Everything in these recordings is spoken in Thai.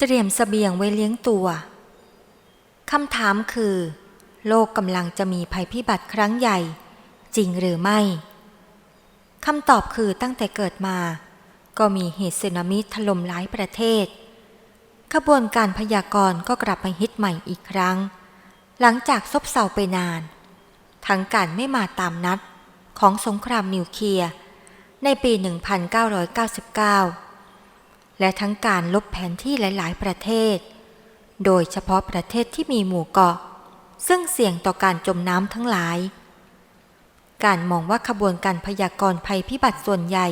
เตรียมสเสบียงไว้เลี้ยงตัว คำถามคือ โลกกำลังจะมีภัยพิบัติครั้งใหญ่ จริงหรือไม่ คำตอบคือตั้งแต่เกิดมา ก็มีเหตุสึนามิถล่มหลายประเทศ ขบวนการพยากรณ์ก็กลับมาฮิตใหม่อีกครั้ง หลังจากซบเซาไปนาน ทั้งการไม่มาตามนัดของสงครามนิวเคลียร์ในปี 1999 และทั้งการลบแผนที่หลาย ๆ ประเทศ โดยเฉพาะประเทศที่มีหมู่เกาะ ซึ่งเสี่ยงต่อการจมน้ำทั้งหลาย การมองว่าขบวนการพยากรณ์ภัยพิบัติส่วนใหญ่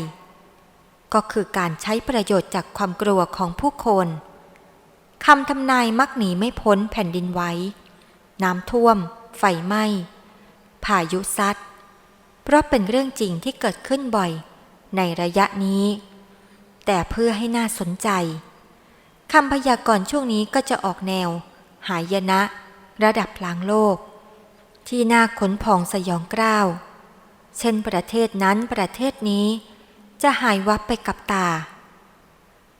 ก็คือการใช้ประโยชน์จากความกลัวของผู้คนคำทำนายมักหนีไม่พ้นแผ่นดินไหวน้ำท่วม ไฟไหม้พายุซัดเพราะเป็นเรื่องจริงที่เกิดขึ้นบ่อย ในระยะนี้ แต่เพื่อให้น่าสนใจคำพยากรณ์ช่วงนี้ก็จะออกแนว หายนะ ระดับพลางโลก ที่น่าขนพองสยองกล้าว เช่นประเทศนั้นประเทศนี้ จะหายวับไปกับตา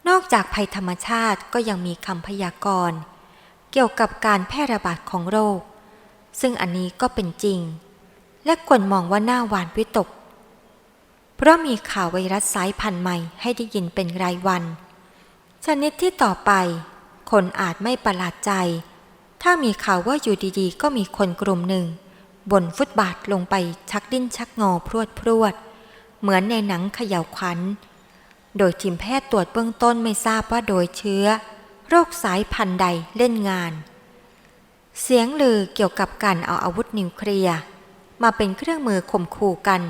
นอกจากภัยธรรมชาติก็ยังมีคำพยากรณ์เกี่ยวกับการแพร่ระบาดของโรค ซึ่งอันนี้ก็เป็นจริง และควรมองว่าหน้าหวานวิตก เพราะมีข่าวไวรัสสายพันธุ์ใหม่ให้ได้ยินเป็นรายวัน ชนิดที่ต่อไป คนอาจไม่ประหลาดใจ ถ้ามีข่าวว่าอยู่ดีๆ ก็มีคนกลุ่มหนึ่ง บนฟุตบาทลงไปชักดิ้นชักงอพรวดพรวด เหมือนในหนังเขย่าวขวัญ โดยทีมแพทย์ตรวจเบื้องต้นไม่ทราบว่าโดยเชื้อ โรคสายพันธุ์ใดเล่นงาน เสียงลือเกี่ยวกับการเอาอาวุธนิวเคลียร์มาเป็นเครื่องมือข่มขู่กัน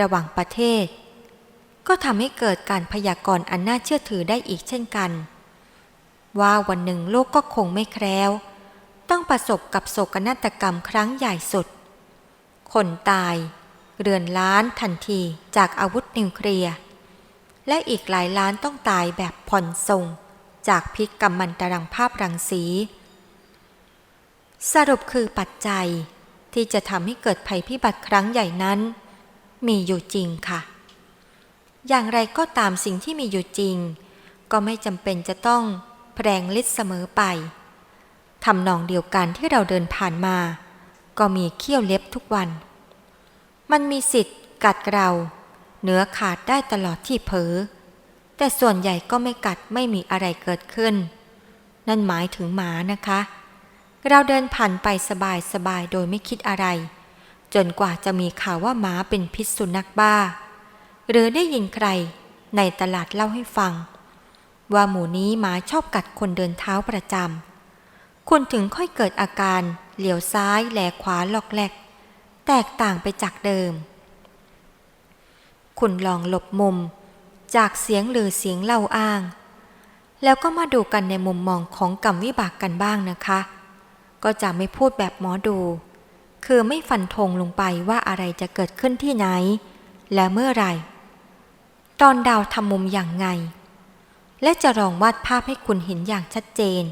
ระหว่างประเทศ ก็ทำให้เกิดการพยากรณ์อันน่าเชื่อถือได้อีกเช่นกัน ว่าวันหนึ่งโลกก็คงไม่แคล้ว ต้องประสบกับโศกนาฏกรรมครั้งใหญ่สุด คนตาย เรือนล้านทันทีจากอาวุธนิวเคลียร์และอีกหลายล้านต้องตายแบบผ่อนส่ง จากพิษกัมมันตรังภาพรังสี สรุปคือปัจจัยที่จะทำให้เกิดภัยพิบัติครั้งใหญ่นั้น มีอยู่จริงค่ะ อย่างไรก็ตามสิ่งที่มีอยู่จริง ก็ไม่จำเป็นจะต้องแปลงฤทธิ์เสมอไปทำนองเดียวกันที่เราเดินผ่านมา ก็มีเขี้ยวเล็บทุกวัน มันมีสิทธิ์กัดเราเนื้อขาดได้ตลอดที่เผลอแต่ส่วนใหญ่ก็ไม่กัดไม่มีอะไรเกิดขึ้น นั่นหมายถึงหมานะคะ เราเดินผ่านไปสบายสบายโดยไม่คิดอะไร จนกว่าจะมีข่าวว่าหมาเป็นพิษสุนัขบ้า หรือได้ยินใครในตลาดเล่าให้ฟัง ว่าหมูนี้หมาชอบกัดคนเดินเท้าประจำคุณถึงค่อยเกิดอาการเหลียวซ้ายแหลขวาหลอกแหลก แตกต่างไปจากเดิม คุณลองหลบมุม จากเสียงหรือเสียงเล่าอ้าง แล้วก็มาดูกันในมุมมองของกรรมวิบากกันบ้างนะคะ ก็จะไม่พูดแบบหมอดู คือไม่ฟันธงลงไปว่าอะไรจะเกิดขึ้นที่ไหน และเมื่อไร ตอนดาวทำมุมอย่างไง และจะลองวาดภาพให้คุณเห็นอย่างชัดเจน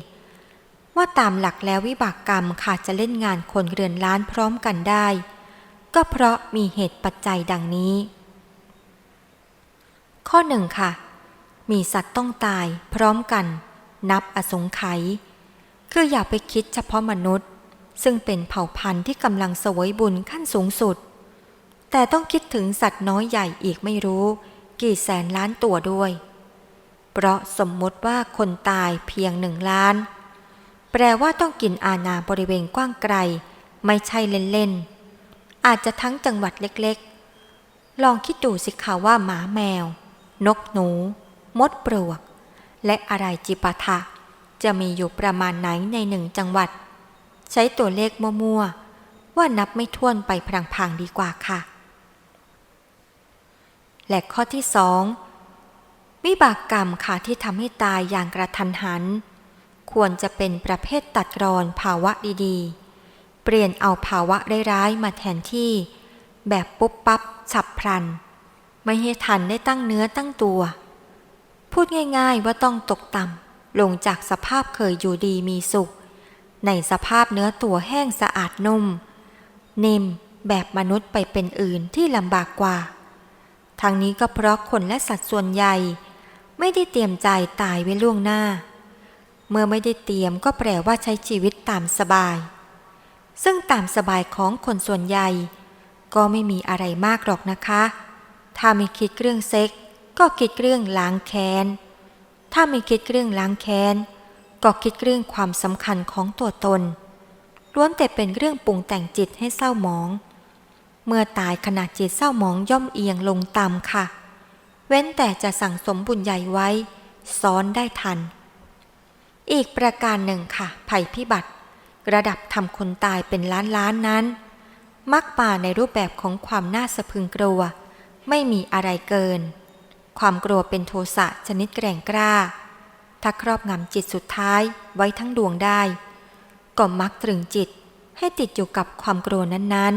ว่าตามหลักแล้ววิบากกรรมค่ะจะเล่นงานคนเรือนล้านพร้อมกันได้ ก็เพราะมีเหตุปัจจัยดังนี้ ข้อหนึ่งค่ะ มีสัตว์ต้องตายพร้อมกัน นับอสงไขยคืออย่าไปคิดเฉพาะมนุษย์ ซึ่งเป็นเผ่าพันธุ์ที่กำลังสวยบุญขั้นสูงสุด แต่ต้องคิดถึงสัตว์น้อยใหญ่อีกไม่รู้ กี่แสนล้านตัวด้วย เพราะสมมติว่าคนตายเพียงหนึ่งล้าน แปลว่าต้องกินอาณาบริเวณกว้างไกล ไม่ใช่เล่นๆ อาจจะทั้งจังหวัดเล็กๆ ลองคิดดูสิคะว่าหมาแมว นกหนู มดปลวก และอะไรจิปาถะจะมีอยู่ประมาณไหนในหนึ่งจังหวัด ใช้ตัวเลขมั่วๆ ว่านับไม่ถ้วนไปพลางๆดีกว่าค่ะ และข้อที่สองวิบากกรรมค่ะที่ทำให้ตายอย่างกระทันหัน ควรจะเป็นประเภทตัดรอนภาวะดีๆ เปลี่ยนเอาภาวะร้ายๆมาแทนที่ แบบปุ๊บปั๊บฉับพลัน ไม่ให้ทันได้ตั้งเนื้อตั้งตัว พูดง่ายๆว่าต้องตกต่ำลงจากสภาพเคยอยู่ดีมีสุข ในสภาพเนื้อตัวแห้งสะอาดนุ่ม นิ่มแบบมนุษย์ไปเป็นอื่นที่ลำบากกว่า ทางนี้ก็เพราะคนและสัตว์ส่วนใหญ่ ไม่ได้เตรียมใจตายไว้ล่วงหน้า เมื่อไม่ได้เตรียมก็แปลว่าใช้ชีวิตตามสบาย ซึ่งตามสบายของคนส่วนใหญ่ ก็ไม่มีอะไรมากหรอกนะคะ ถ้าไม่คิดเรื่องเซ็กก็คิดเรื่องล้างแค้น ถ้าไม่คิดเรื่องล้างแค้น ก็คิดเรื่องความสำคัญของตัวตน ล้วนแต่เป็นเรื่องปรุงแต่งจิตให้เศร้าหมอง เมื่อตายขณะจิตเศร้าหมองย่อมเอียงลงต่ำค่ะ เว้นแต่จะสั่งสมบุญใหญ่ไว้ ซ้อนได้ทัน อีกประการหนึ่งค่ะ ภัยพิบัติ ระดับทำคนตายเป็นล้านล้านนั้น มักมาในรูปแบบของความน่าสะพึงกลัว ไม่มีอะไรเกิน ความกลัวเป็นโทสะชนิดแกร่งกล้า ถ้าครอบงำจิตสุดท้ายไว้ทั้งดวงได้ ก็มักตรึงจิตให้ติดอยู่กับความกลัวนั้น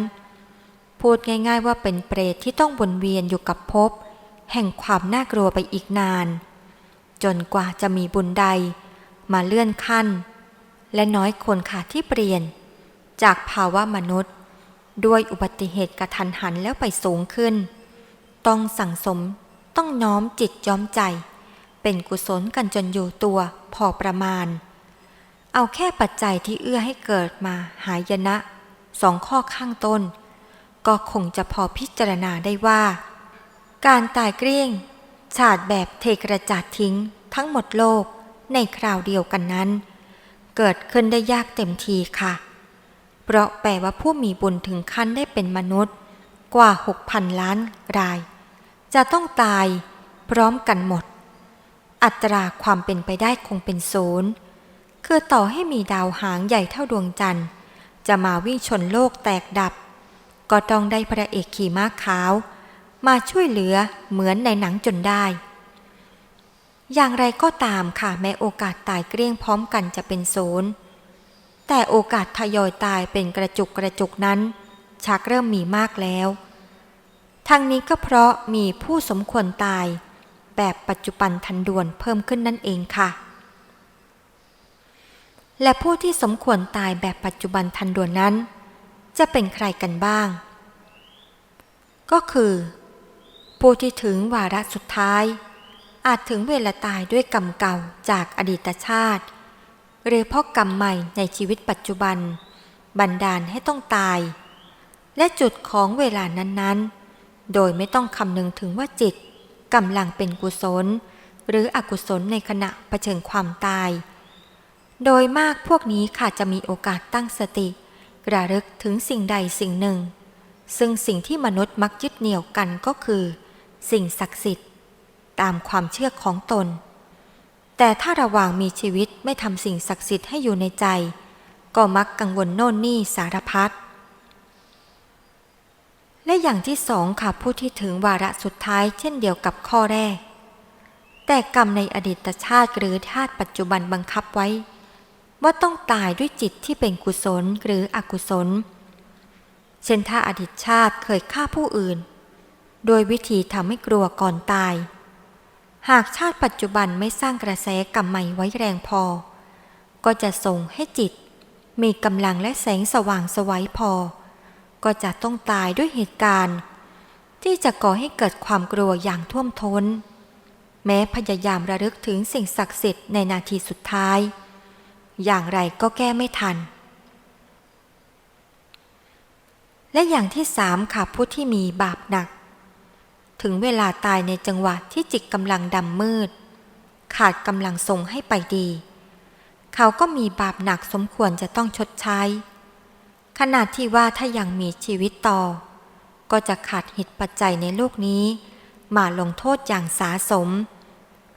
ๆ พูดง่ายๆว่าเป็นเปรตที่ต้องวนเวียนอยู่กับภพแห่งความน่ากลัวไปอีกนาน จนกว่าจะมีบุญใดมาเลื่อนขั้น และน้อยคนค่ะที่เปลี่ยน จากภาวะมนุษย์ ด้วยอุบัติเหตุกระทันหันแล้วไปสูงขึ้น ต้องสั่งสมต้องน้อมจิตย้อมใจ เป็นกุศลกันจนอยู่ตัวพอประมาณ เอาแค่ปัจจัยที่เอื้อให้เกิดมาหายนะสองข้อข้างต้น ก็คงจะพอพิจารณาได้ว่า การตายเกลี้ยง ฉาดแบบเทกระจาดทิ้งทั้งหมดโลกในคราวเดียวกันนั้น เกิดขึ้นได้ยากเต็มทีค่ะ เพราะแปลว่าผู้มีบุญถึงขั้นได้เป็นมนุษย์ กว่าหกพันล้านราย จะต้องตายพร้อมกันหมด อัตราความเป็นไปได้คงเป็นศูนย์คือต่อให้มีดาวหางใหญ่เท่าดวงจันทร์ จะมาวิ่งชนโลกแตกดับ ก็ต้องได้พระเอกขี่ม้าขาว มาช่วยเหลือเหมือนในหนังจนได้ อย่างไรก็ตามค่ะแม้โอกาสตายเกลี้ยงพร้อมกันจะเป็นศูนย์แต่โอกาสทยอยตายเป็นกระจุกกระจุกนั้น ชักเริ่มมีมากแล้ว ทั้งนี้ก็เพราะมีผู้สมควรตาย แบบปัจจุบันทันด่วนเพิ่มขึ้นนั่นเองค่ะ และผู้ที่สมควรตายแบบปัจจุบันทันด่วนนั้น จะเป็นใครกันบ้าง ก็คือ ผู้ที่ถึงวาระสุดท้าย อาจถึงเวลาตายด้วยกรรมเก่าจากอดีตชาติ หรือเพราะกรรมใหม่ในชีวิตปัจจุบัน บันดาลให้ต้องตาย และจุดของเวลานั้นๆ โดยไม่ต้องคำนึงถึงว่าจิต กำลังเป็นกุศล หรืออกุศลในขณะะเผชิญความตาย โดยมากพวกนี้ค่ะจะมีโอกาสตั้งสติ ระลึกถึงสิ่งใดสิ่งหนึ่ง ซึ่งสิ่งที่มนุษย์มักยึดเหนี่ยวกันก็คือ สิ่งศักดิ์สิทธิ์ ตามความเชื่อของตน แต่ถ้าระหว่างมีชีวิตไม่ทำสิ่งศักดิ์สิทธิ์ให้อยู่ในใจ ก็มักกังวลโน่นนี่สารพัด และอย่างที่สองค่ะผู้ที่ถึงวาระสุดท้ายเช่นเดียวกับข้อแรก แต่กรรมในอดีตชาติหรือชาติปัจจุบันบังคับไว้ ว่าต้องตายด้วยจิตที่เป็นกุศลหรืออกุศล เช่นถ้าอดีตชาติเคยฆ่าผู้อื่น โดยวิธีทำให้กลัวก่อนตาย หากชาติปัจจุบันไม่สร้างกระแสกรรมใหม่ไว้แรงพอ ก็จะส่งให้จิต มีกำลังและแสงสว่างสวัยพอ ก็จะต้องตายด้วยเหตุการณ์ ที่จะก่อให้เกิดความกลัวอย่างท่วมท้น แม้พยายามระลึกถึงสิ่งศักดิ์สิทธิ์ในนาทีสุดท้าย อย่างไรก็แก้ไม่ทัน และอย่างที่สามค่ะผู้ที่มีบาปหนัก ถึงเวลาตายในจังหวะที่จิตกำลังดำมืด ขาดกำลังทรงให้ไปดี เขาก็มีบาปหนักสมควรจะต้องชดใช้ ขนาดที่ว่าถ้ายังมีชีวิตต่อ ก็จะขาดเหตุปัจจัยในโลกนี้ มาลงโทษอย่างสาสม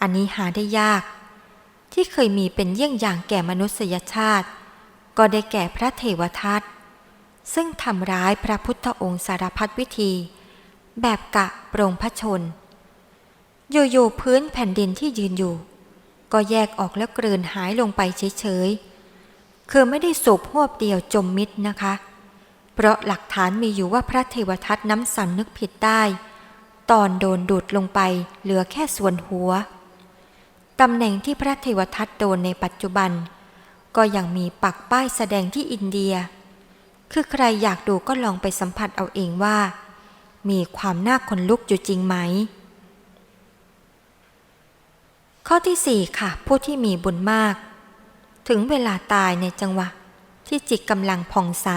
อันนี้หาได้ยาก ที่เคยมีเป็นเยี่ยงอย่างแก่มนุษยชาติ ก็ได้แก่พระเทวทัตซึ่งทำร้ายพระพุทธองค์สารพัดวิธี แบบกะโปรงพระชน อยู่ๆพื้นแผ่นดินที่ยืนอยู่ ก็แยกออกแล้วกลืนหายลงไปเฉยๆ คือไม่ได้สูบหวบเดียวจมมิดนะคะ เพราะหลักฐานมีอยู่ว่าพระเทวทัตน้ำสันนึกผิดได้ ตอนโดนดูดลงไปเหลือแค่ส่วนหัว ตำแหน่งที่พระเทวทัตโดนในปัจจุบัน ก็ยังมีปักป้ายแสดงที่อินเดีย คือใครอยากดูก็ลองไปสัมผัสเอาเองว่า มีความน่าขนลุกอยู่จริงไหม ข้อที่สี่ค่ะ ผู้ที่มีบุญมาก ถึงเวลาตายในจังหวะ ที่จิตกำลังผ่องใส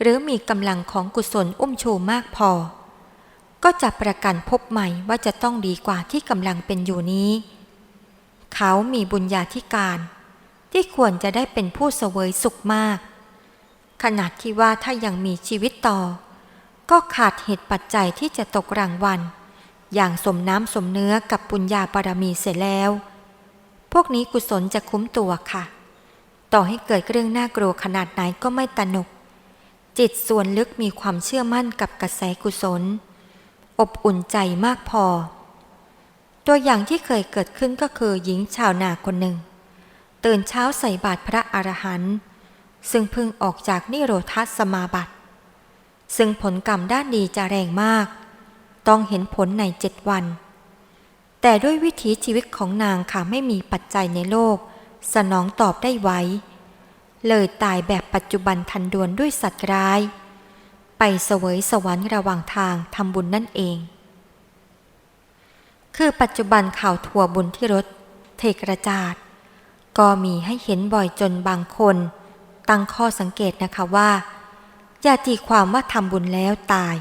หรือมีกำลังของกุศลอุ้มชูมากพอ ก็จะประกันพบใหม่ว่าจะต้องดีกว่าที่กำลังเป็นอยู่นี้ เขามีบุญญาธิการ ที่ควรจะได้เป็นผู้เสวยสุขมาก ขนาดที่ว่าถ้ายังมีชีวิตต่อ ก็ขาดเหตุปัจจัยที่จะตกรางวัลอย่างสมน้ำสมเนื้อกับปุญญาบารมีเสร็จแล้ว พวกนี้กุศลจะคุ้มตัวค่ะ ต่อให้เกิดเรื่องน่ากลัวขนาดไหนก็ไม่ตระหนก จิตส่วนลึกมีความเชื่อมั่นกับกระแสกุศล อบอุ่นใจมากพอ ตัวอย่างที่เคยเกิดขึ้นก็คือหญิงชาวนาคนหนึ่ง ตื่นเช้าใส่บาตรพระอรหันต์ซึ่งเพิ่งออกจากนิโรธสมาบัติ ซึ่งผลกรรมด้านดีจะแรงมาก ต้องเห็นผลในเจ็ดวัน แต่ด้วยวิถีชีวิตของนางค่ะไม่มีปัจจัยในโลก สนองตอบได้ไวเลยตายแบบปัจจุบันทันด่วนด้วยสัตว์ร้าย ไปเสวยสวรรค์ระหว่างทางทำบุญนั่นเอง คือปัจจุบันข่าวทัวบุญที่รถ เทกระจาด ก็มีให้เห็นบ่อยจนบางคน ตั้งข้อสังเกตนะคะว่า อย่าตีความว่าทำบุญแล้วตาย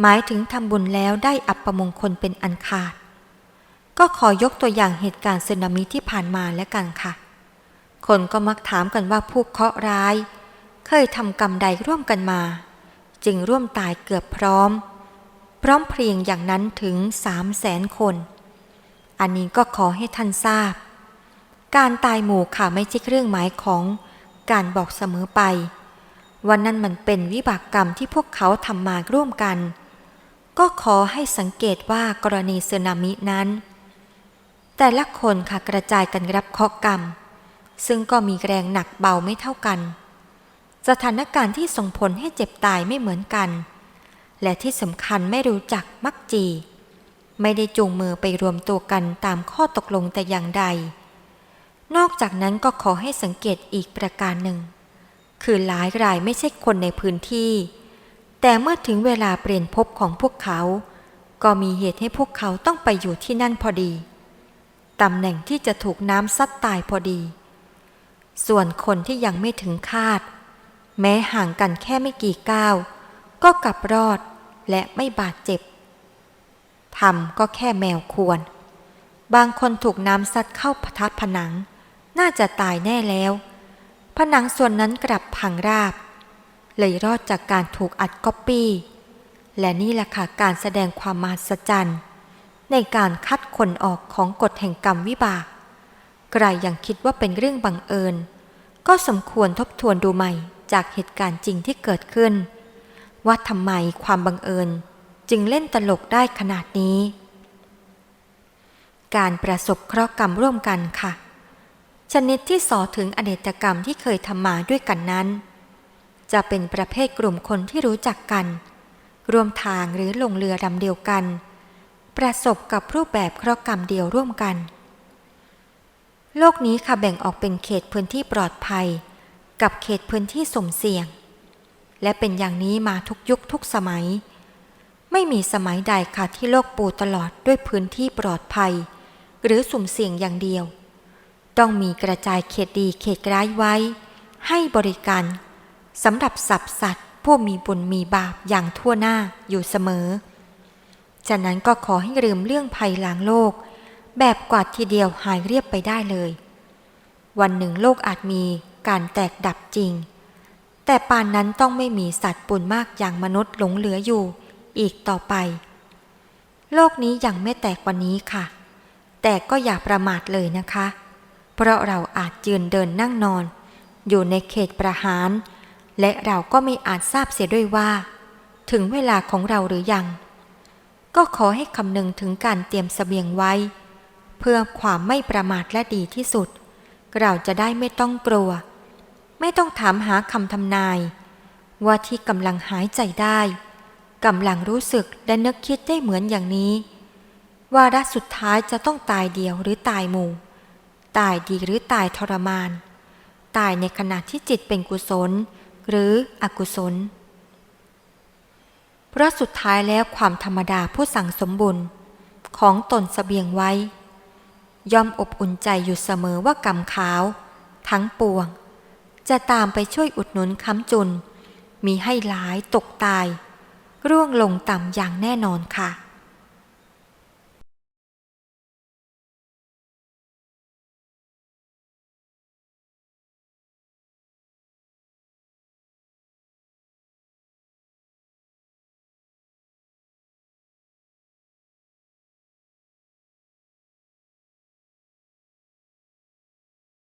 หมายถึงทำบุญแล้วได้อัปมงคลเป็นอันขาด ก็ขอยกตัวอย่างเหตุการณ์สึนามิที่ผ่านมาแล้วกันค่ะ คนก็มักถามกันว่าผู้เคราะห์ร้าย เคยทำกรรมใดร่วมกันมา จึงร่วมตายเกือบพร้อม พร้อมเพรียงอย่างนั้นถึงสามแสนคน อันนี้ก็ขอให้ท่านทราบ การตายหมู่ค่ะไม่ใช่เครื่องหมายของการบอกเสมอไป วันนั้นมันเป็นวิบากกรรมที่พวกเขาทำมาร่วมกัน ก็ขอให้สังเกตว่ากรณีสึนามินั้น แต่ละคนค่ะกระจายกันรับเคาะกรรม ซึ่งก็มีแรงหนักเบาไม่เท่ากัน สถานการณ์ที่ส่งผลให้เจ็บตายไม่เหมือนกัน และที่สำคัญไม่รู้จักมักจี ไม่ได้จูงมือไปรวมตัวกันตามข้อตกลงแต่อย่างใด นอกจากนั้นก็ขอให้สังเกตอีกประการหนึ่ง คือหลายรายไม่ใช่คนในพื้นที่ แต่เมื่อถึงเวลาเปลี่ยนภพของพวกเขา ก็มีเหตุให้พวกเขาต้องไปอยู่ที่นั่นพอดี ตำแหน่งที่จะถูกน้ำซัดตายพอดี ส่วนคนที่ยังไม่ถึงคาด แม้ห่างกันแค่ไม่กี่ก้าว ก็กลับรอดและไม่บาดเจ็บทำก็แค่แมวควร บางคนถูกน้ำซัดเข้าพทับผนัง น่าจะตายแน่แล้ว ผนังส่วนนั้นกลับพังราบ เลยรอดจากการถูกอัดก๊อปปี้ และนี่แหละค่ะการแสดงความมหัศจรรย์ ในการคัดคนออกของกฎแห่งกรรมวิบาก ใครยังคิดว่าเป็นเรื่องบังเอิญ ก็สมควรทบทวนดูใหม่จากเหตุการณ์จริงที่เกิดขึ้น ว่าทำไมความบังเอิญจึงเล่นตลกได้ขนาดนี้ การประสบเคราะห์กรรมร่วมกันค่ะ ชนิดที่สอถึงอเนตกรรมที่เคยทำมาด้วยกันนั้น จะเป็นประเภทกลุ่มคนที่รู้จักกันร่วมทางหรือลงเรือลำเดียวกัน ประสบกับรูปแบบเคราะห์กรรมเดียวร่วมกัน โลกนี้ค่ะแบ่งออกเป็นเขตพื้นที่ปลอดภัย กับเขตพื้นที่สุ่มเสี่ยง และเป็นอย่างนี้มาทุกยุคทุกสมัย ไม่มีสมัยใดค่ะที่โลกปูตลอดด้วยพื้นที่ปลอดภัย หรือสุ่มเสี่ยงอย่างเดียว ต้องมีกระจายเขตดีเขตร้ายไว้ ให้บริการสำหรับสับสัตว์ผู้มีบุญมีบาปอย่างทั่วหน้าอยู่เสมอ ฉะนั้นก็ขอให้ลืมเรื่องภัยหลังโลก แบบกวาดทีเดียวหายเรียบไปได้เลย วันหนึ่งโลกอาจมีการแตกดับจริง แต่ปานนั้นต้องไม่มีสัตว์ปุ่นมากอย่างมนุษย์หลงเหลืออยู่ อีกต่อไป โลกนี้ยังไม่แตกวันนี้ค่ะ แต่ก็อย่าประมาทเลยนะคะ เพราะเราอาจยืนเดินนั่งนอน อยู่ในเขตประหาร และเราก็ไม่อาจทราบเสียด้วยว่า ถึงเวลาของเราหรือยัง ก็ขอให้คำนึงถึงการเตรียมเสบียงไว้ เพื่อความไม่ประมาทและดีที่สุด เราจะได้ไม่ต้องกลัว ไม่ต้องถามหาคำทำนาย ว่าที่กำลังหายใจได้กำลังรู้สึกและนึกคิดได้เหมือนอย่างนี้ ว่าระสุดท้ายจะต้องตายเดียวหรือตายหมู่ ตายดีหรือตายทรมาน ตายในขณะที่จิตเป็นกุศล หรืออกุศล ราะสุดท้ายแล้วความธรรมดาผู้สั่งสมบุญ ของตนสเสบียงไว้ ย่อมอบอุ่นใจอยู่เสมอว่ากรรมขาว ทั้งปวง จะตามไปช่วยอุดหนุนค้ำจุน มีให้หลายตกตาย ร่วงลงต่ำอย่างแน่นอนค่ะ